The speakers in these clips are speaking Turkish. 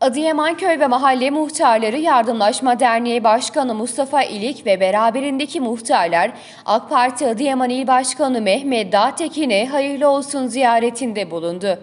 Adıyaman Köy ve Mahalle Muhtarları Yardımlaşma Derneği Başkanı Mustafa İlik ve beraberindeki muhtarlar AK Parti Adıyaman İl Başkanı Mehmet Dağtekin'e hayırlı olsun ziyaretinde bulundu.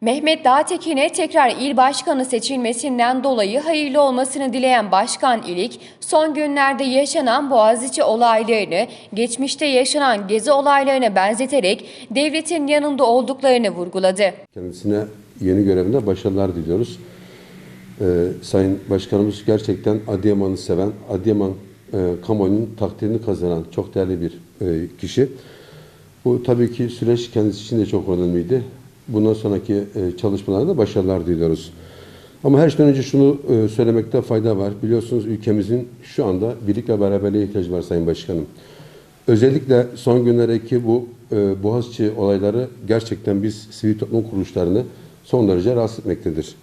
Mehmet Dağtekin'e tekrar il başkanı seçilmesinden dolayı hayırlı olmasını dileyen Başkan İlik, son günlerde yaşanan Boğaziçi olaylarını, geçmişte yaşanan gezi olaylarına benzeterek devletin yanında olduklarını vurguladı. Kendisine yeni görevinde başarılar diliyoruz. Ee, Sayın Başkanımız gerçekten Adıyaman'ı seven, Adıyaman e, kamuoyunun takdirini kazanan çok değerli bir e, kişi. Bu tabii ki süreç kendisi için de çok önemliydi. Bundan sonraki e, çalışmalarda başarılar diliyoruz. Ama her şeyden önce şunu e, söylemekte fayda var. Biliyorsunuz ülkemizin şu anda birlik ve beraberliğe ihtiyacı var Sayın Başkanım. Özellikle son günlerdeki bu e, Boğaziçi olayları gerçekten biz sivil toplum kuruluşlarını son derece rahatsız etmektedir.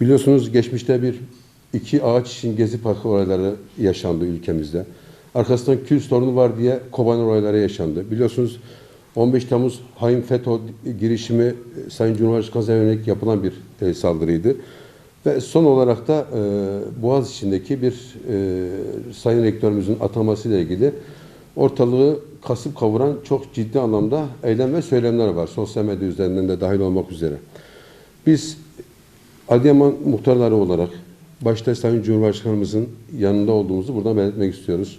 Biliyorsunuz geçmişte bir iki ağaç için Gezi Parkı olayları yaşandı ülkemizde. Arkasından Kürt sorunu var diye Kobani olayları yaşandı. Biliyorsunuz 15 Temmuz hain FETÖ girişimi e, Sayın Cumhurbaşkanı'na yönelik yapılan bir e, saldırıydı. Ve son olarak da e, Boğaz içindeki bir e, Sayın Rektörümüzün atamasıyla ilgili ortalığı kasıp kavuran çok ciddi anlamda eylem ve söylemler var. Sosyal medya üzerinden de dahil olmak üzere. Biz Adıyaman muhtarları olarak başta Sayın Cumhurbaşkanımızın yanında olduğumuzu buradan belirtmek istiyoruz.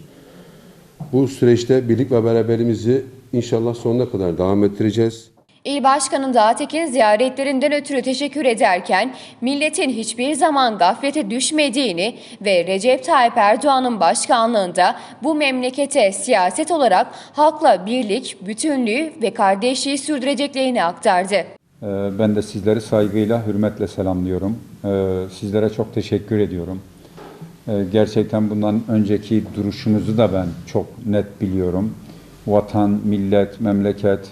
Bu süreçte birlik ve beraberliğimizi inşallah sonuna kadar devam ettireceğiz. İl Başkanı Dağtekin ziyaretlerinden ötürü teşekkür ederken milletin hiçbir zaman gaflete düşmediğini ve Recep Tayyip Erdoğan'ın başkanlığında bu memlekete siyaset olarak halkla birlik, bütünlüğü ve kardeşliği sürdüreceklerini aktardı. Ee, Ben de sizleri saygıyla, hürmetle selamlıyorum. Ee, Sizlere çok teşekkür ediyorum. Ee, Gerçekten bundan önceki duruşunuzu da ben çok net biliyorum. Vatan, millet, memleket,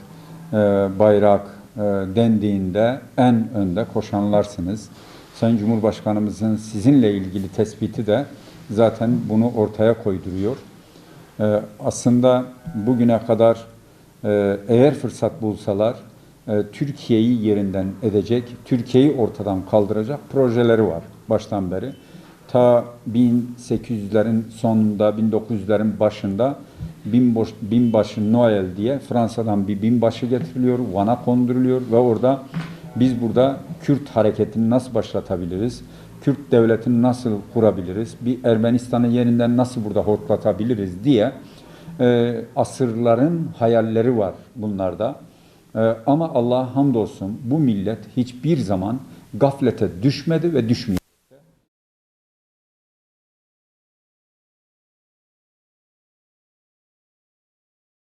e, bayrak e, dendiğinde en önde koşanlarsınız. Sayın Cumhurbaşkanımızın sizinle ilgili tespiti de zaten bunu ortaya koyduruyor. Ee, Aslında bugüne kadar e, eğer fırsat bulsalar e, Türkiye'yi yerinden edecek, Türkiye'yi ortadan kaldıracak projeleri var baştan beri. Ta 1800'lerin sonunda, 1900'lerin başında binboş, binbaşı Noel diye Fransa'dan bir binbaşı getiriliyor, Van'a konduruluyor ve orada biz burada Kürt hareketini nasıl başlatabiliriz? Kürt devletini nasıl kurabiliriz? Bir Ermenistan'ı yerinden nasıl burada hortlatabiliriz diye e, asırların hayalleri var bunlarda. E, ama Allah'a hamdolsun bu millet hiçbir zaman gaflete düşmedi ve düşmeyecek.